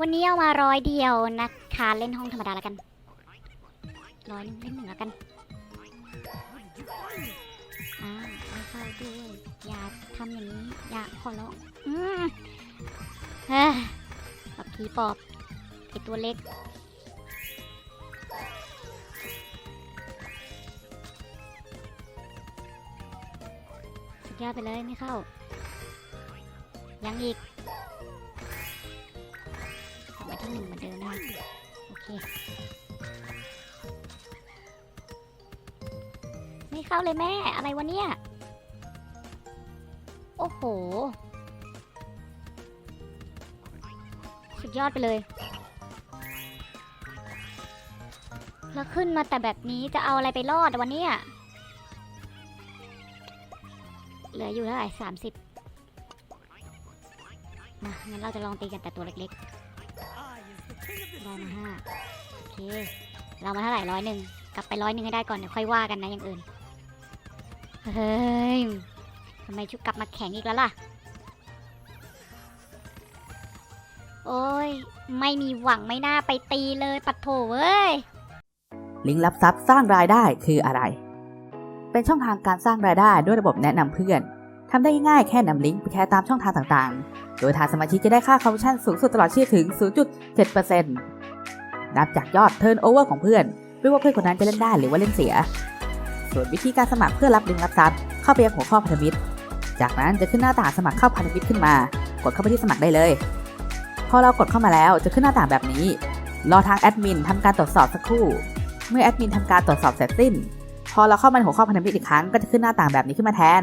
วันนี้เอามาร้อยเดียวนะคะเล่นห้องธรรมดาแล้วกันร้อยหนึงเล่นหนึ่งแล้วกันอ่าไม่เข้าด้วยอย่าทำอย่างนี้อย่าขอร้องอืมเฮ้ยปักผีปอบไอตัวเล็กสุดยอดไปเลยไม่เข้า ยังอีก ที่หนึ่งเดิมนะโอเค ไม่เข้าเลยแม่ อะไรวะเนี่ย โอ้โห สุดยอดไปเลย แล้วขึ้นมาแต่แบบนี้จะเอาอะไรไปรอดอะวันเนี้ยเหลืออยู่เท่าไหร่สามสิบมางั้นเราจะลองตีกันแต่ตัวเล็กๆ ได้มาห้าโอเค เรามาเท่าไหร่ร้อยหนึ่งกลับไปร้อยหนึ่งให้ได้ก่อนเดี๋ยวค่อยว่ากันนะอย่างอื่น เฮ้ยทำไมชุกกลับมาแข็งอีกแล้วล่ะ โอ้ย ไม่มีหวังไม่น่าไปตีเลยปัดโถเว้ย ลิงก์รับทรัพย์สร้างรายได้คืออะไร เป็นช่องทางการสร้างรายได้ด้วยระบบแนะนำเพื่อนทำได้ง่ายแค่นำลิงก์ไปแชร์ตามช่องทางต่างๆ โดยทางสมาชิกจะได้ค่าคอมมิชชั่นสูงสุดตลอดชีพถึง 0.7%นับจากยอดเทิร์นโอเวอร์ของเพื่อนไม่ว่าเพื่อนคนนั้นจะเล่นได้หรือว่าเล่นเสีย ส่วนวิธีการสมัครเพื่อรับลิงรับทรัพย์เข้าไปยังหัวข้อพันธมิตร จากนั้นจะขึ้นหน้าต่างสมัครเข้าพันธมิตรขึ้นมา กดเข้าไปที่สมัครได้เลย พอเรากดเข้ามาแล้วจะขึ้นหน้าต่างแบบนี้ รอทางแอดมินทำการตรวจสอบสักครู่ เมื่อแอดมินทำการตรวจสอบเสร็จสิ้น พอเราเข้ามาในหัวข้อพันธมิตรอีกครั้งก็จะขึ้นหน้าต่างแบบนี้ขึ้นมาแทน